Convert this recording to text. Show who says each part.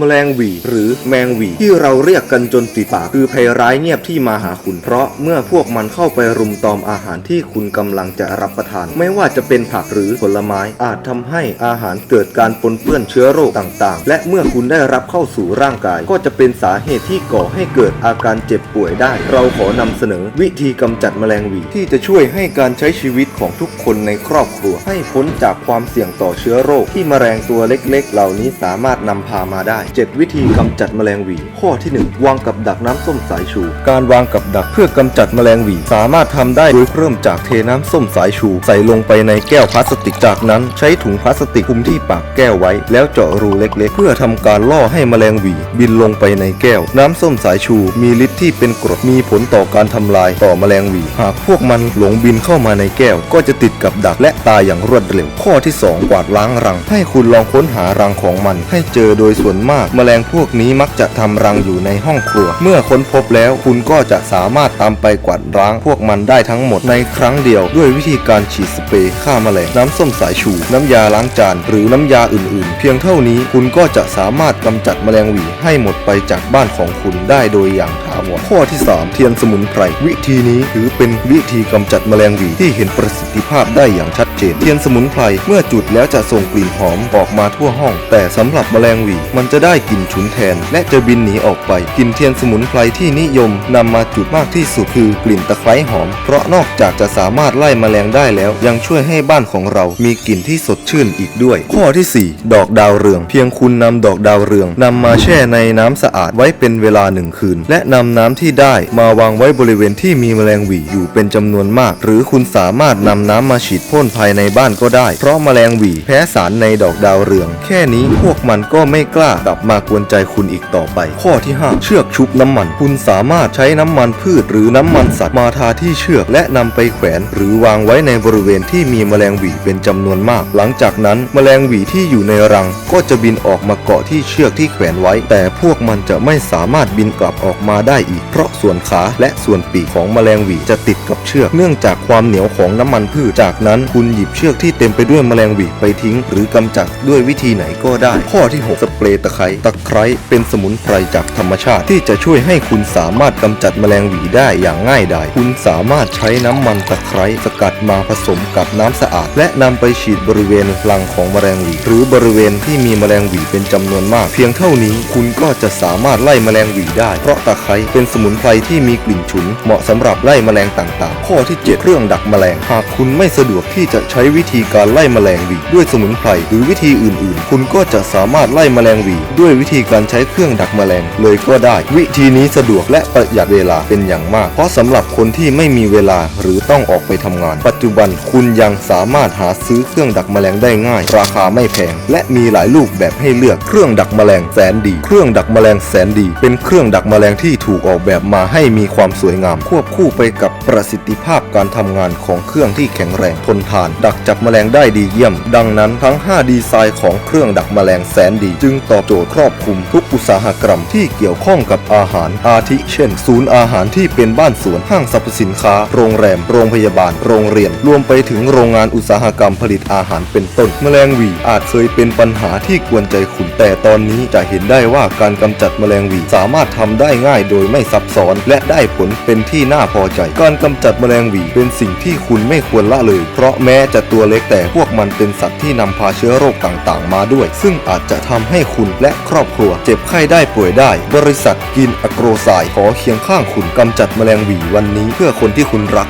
Speaker 1: แมลงหวีหรือแมงหวีที่เราเรียกกันจนติดปากคือภัยร้ายเงียบที่มาหาคุณ เพราะเมื่อพวกมันเข้าไปรุมตอมอาหารที่คุณกำลังจะรับประทาน ไม่ว่าจะเป็นผักหรือผลไม้อาจทำให้อาหารเกิดการปนเปื้อนเชื้อโรคต่างๆ และเมื่อคุณได้รับเข้าสู่ร่างกาย ก็จะเป็นสาเหตุที่ก่อให้เกิดอาการเจ็บป่วยได้ เราขอนำเสนอวิธีกำจัดแมลงหวีที่จะช่วยให้การใช้ชีวิตของทุกคนในครอบครัว ให้พ้นจากความเสี่ยงต่อเชื้อโรคที่แมลงตัวเล็ก ๆ เหล่านี้สามารถนำพามาได้7 วิธีกำจัดแมลงหวี ข้อที่ 1 วางกับดักน้ำส้มสายชู การวางกับดักเพื่อกำจัดแมลงหวี สามารถทำได้โดยเริ่มจากเทน้ำส้มสายชู ใส่ลงไปในแก้วพลาสติกจากนั้น ใช้ถุงพลาสติกคลุมที่ปากแก้วไว้ แล้วเจาะรูเล็กๆ เพื่อทำการล่อให้แมลงหวี บินลงไปในแก้ว น้ำส้มสายชู มีฤทธิ์ที่เป็นกรดมีผลต่อการทำลายต่อแมลงหวี หากพวกมันหลงบินเข้ามาในแก้ว ก็จะติดกับดักและตายอย่างรวดเร็ว ข้อที่ 2 กวาดล้างรัง ให้คุณลองค้นหารังของมัน ให้เจอโดยส่วนมากแมลงพวกนี้มักจะทำรังอยู่ในห้องครัว เมื่อค้นพบแล้วคุณก็จะสามารถตามไปกวาดล้างพวกมันได้ทั้งหมดในครั้งเดียว ด้วยวิธีการฉีดสเปรย์ฆ่าแมลงน้ำส้มสายชู น้ำยาล้างจาน หรือน้ำยาอื่นๆ เพียงเท่านี้คุณก็จะสามารถกำจัดแมลงหวีให้หมดไปจากบ้านของคุณได้โดยอย่างถาวรข้อที่ 3 เทียนสมุนไพรวิธีนี้ถือเป็นวิธีกำจัดแมลงหวีที่เห็นประสิทธิภาพได้อย่างชัดเจน เทียนสมุนไพรเมื่อจุดแล้วจะส่งกลิ่นหอมออกมาทั่วห้อง แต่สำหรับแมลงหวีมันจะได้กลิ่นฉุนแทน และจะบินหนีออกไปกลิ่นเทียนสมุนไพรที่นิยมนำมาจุดมากที่สุดคือกลิ่นตะไคร้หอม เพราะนอกจากจะสามารถไล่แมลงได้แล้ว ยังช่วยให้บ้านของเรามีกลิ่นที่สดชื่นอีกด้วย ข้อที่ 4 ดอกดาวเรือง เพียงคุณนำดอกดาวเรืองนำมาแช่ในน้ำสะอาดไว้เป็นเวลาหนึ่งคืน และนำน้ำที่ได้มาวางไว้บริเวณที่มีแมลงหวีอยู่เป็นจำนวนมาก หรือคุณสามารถนำน้ำมาฉีดพ่นภายในบ้านก็ได้ เพราะแมลงหวีแพ้สารในดอกดาวเรือง แค่นี้พวกมันก็ไม่กล้าลับมากวนใจคุณอีกต่อไป ข้อที่ 5 เชือกชุบน้ำมัน คุณสามารถใช้น้ำมันพืชหรือน้ำมันสัตว์มาทาที่เชือกและนำไปแขวน หรือวางไว้ในบริเวณที่มีแมลงหวีเป็นจำนวนมาก หลังจากนั้นแมลงหวีที่อยู่ในรัง ก็จะบินออกมาเกาะที่เชือกที่แขวนไว้ แต่พวกมันจะไม่สามารถบินกลับออกมาได้อีก เพราะส่วนขาและส่วนปีกของแมลงหวีจะติดกับเชือก เนื่องจากความเหนียวของน้ำมันพืชจากนั้น คุณหยิบเชือกที่เต็มไปด้วยแมลงหวีไปทิ้ง หรือกำจัดด้วยวิธีไหนก็ได้ ข้อที่ 6 สเปรย์ตะไคร้ตะไคร้เป็นสมุนไพรจากธรรมชาติ ที่จะช่วยให้คุณสามารถกำจัดแมลงหวีได้อย่างง่ายดายคุณสามารถใช้น้ำมันตะไคร้สกัดมาผสมกับน้ำสะอาด และนำไปฉีดบริเวณรังของแมลงหวี หรือบริเวณที่มีแมลงหวีเป็นจำนวนมาก เพียงเท่านี้คุณก็จะสามารถไล่แมลงหวีได้ เพราะตะไคร้เป็นสมุนไพรที่มีกลิ่นฉุน เหมาะสำหรับไล่แมลงต่างๆ ข้อที่ 7 เครื่องดักแมลง หากคุณไม่สะดวกที่จะใช้วิธีการไล่แมลงหวีด้วยสมุนไพรหรือวิธีอื่น ๆ คุณก็จะสามารถไล่แมลงหวีด้วยวิธีการใช้เครื่องดักแมลงเลยก็ได้ วิธีนี้สะดวกและประหยัดเวลาเป็นอย่างมาก เพราะสำหรับคนที่ไม่มีเวลาหรือต้องออกไปทำงาน ปัจจุบันคุณยังสามารถหาซื้อเครื่องดักแมลงได้ง่าย ราคาไม่แพง และมีหลายรูปแบบให้เลือกเครื่องดักแมลงแสนดี เครื่องดักแมลงแสนดี เป็นเครื่องดักแมลงที่ถูกออกแบบมาให้มีความสวยงาม ควบคู่ไปกับประสิทธิภาพการทำงานของเครื่องที่แข็งแรงทนทาน ดักจับแมลงได้ดีเยี่ยม ดังนั้นทั้ง 5 ดีไซน์ของเครื่องดักแมลงแสนดี จึงตอบโจทย์ครอบคลุมทุกอุตสาหกรรมที่เกี่ยวข้องกับอาหารอาทิ เช่น ศูนย์อาหารที่เป็นบ้านสวนห้างสรรพสินค้า โรงแรม โรงพยาบาล โรงเรียน รวมไปถึงโรงงานอุตสาหกรรมผลิตอาหารเป็นต้น แมลงวีอาจเคยเป็นปัญหาที่กวนใจคุณแต่ตอนนี้จะเห็นได้ว่าการกำจัดแมลงวีสามารถทำได้ง่ายโดยไม่ซับซ้อน และได้ผลเป็นที่น่าพอใจ การกำจัดแมลงวีเป็นสิ่งที่คุณไม่ควรละเลย เพราะแม้จะตัวเล็กแต่พวกมันเป็นสัตว์ที่นำพาเชื้อโรคต่างๆ มาด้วย ซึ่งอาจจะทำให้คุณและครอบครัว เจ็บไข้ได้ป่วยได้ บริษัทกินอโกรไซขอเคียงข้างคุณกำจัดแมลงหวีวันนี้เพื่อคนที่คุณรัก